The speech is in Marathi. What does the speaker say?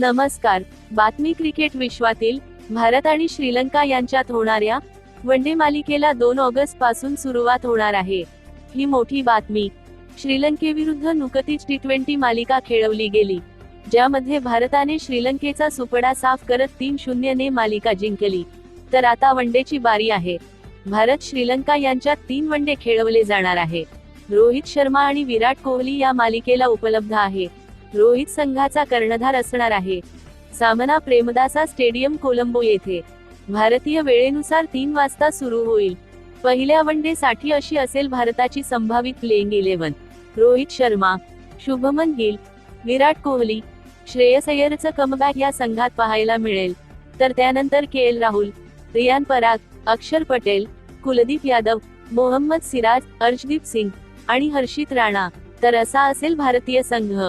नमस्कार. बातमी क्रिकेट विश्वातील भारत आणि श्रीलंका यांच्यात होणाऱ्या वनडे मालिकेला दोन ऑगस्टपासून सुरुवात होणार आहे. ही मोठी बातमी. श्रीलंकेविरुद्ध नुकतीच टी ट्वेंटी मालिका खेळवली गेली ज्यामध्ये भारताने श्रीलंकेचा सुपडा साफ करत तीन शून्यने मालिका जिंकली. तर आता वनडेची बारी आहे. भारत श्रीलंका यांच्यात तीन वनडे खेळवले जाणार आहे. रोहित शर्मा आणि विराट कोहली या मालिकेला उपलब्ध आहे. रोहित संघाचा कर्णधार असणार आहे. सामना प्रेमदासा स्टेडियम कोलंबो येथे. भारतीय वेळेनुसार तीन वाजता सुरू होईल. पहिल्या वनडे साठी अशी असेल भारताची संभावित प्लेइंग इलेव्हन. रोहित शर्मा शुभमन गिल विराट कोहली श्रेयस अय्यरचं कमबॅक या संघात पाहायला मिळेल. तर त्यानंतर के एल राहुल रियान पराग अक्षर पटेल कुलदीप यादव मोहम्मद सिराज अर्शदीप सिंग आणि हर्षित राणा. तर असा असेल भारतीय संघ.